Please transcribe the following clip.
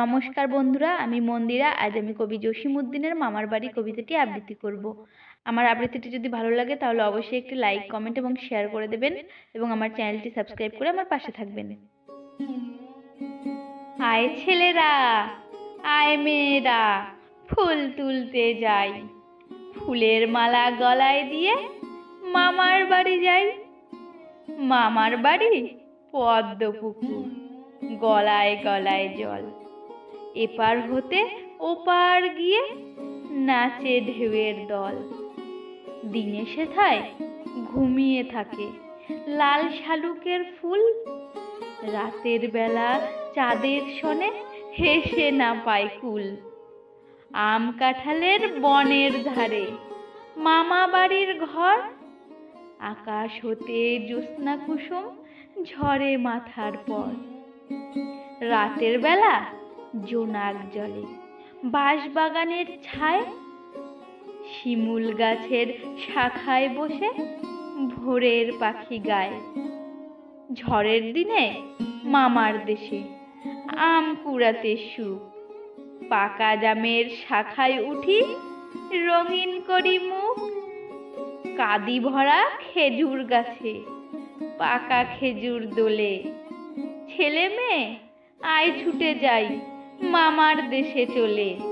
নমস্কার বন্ধুরা, আমি মন্দিরা। আজ আমি কবি জসিমউদ্দিনের মামার বাড়ি কবিতাটি আবৃত্তি করব। আমার আবৃত্তিটি যদি ভালো লাগে, তাহলে অবশ্যই একটি লাইক কমেন্ট এবং শেয়ার করে দেবেন এবং আমার চ্যানেলটি সাবস্ক্রাইব করে আমার পাশে থাকবেন। আয় ছেলেরা, আয় মেয়েরা, ফুল তুলতে যাই। ফুলের মালা গলায় দিয়ে মামার বাড়ি যাই। মামার বাড়ি পদ্ম পুকুর, গলায় গলায় জল। এপার হতে ওপার গিয়ে নাচে ঢেউয়ের দল। দিনে সেথায় ঘুমিয়ে থাকে লাল শালুকের ফুল। রাতের বেলা চাঁদের সনে হেসে না পায় কুল। আম কাঁঠালের বনের ধারে মামা বাড়ির ঘর। আকাশ হতে জ্যোৎস্না কুসুম ঝরে মাথার পর। রাতের বেলা জোনাক জলে। বাঁশবাগানের ছায় শিমুল গাছের শাখায় বসে ভোরের পাখি গায়। ঝড়ের দিনে মামার দেশে আম কুড়াতে সুখ। পাকা জামের শাখায় উঠি রঙিন করি মুখ। কাদি ভরা খেজুর গাছে, পাকা খেজুর দোলে। ছেলে মেয়ে, আয় ছুটে যাই মামার দেশে চলে।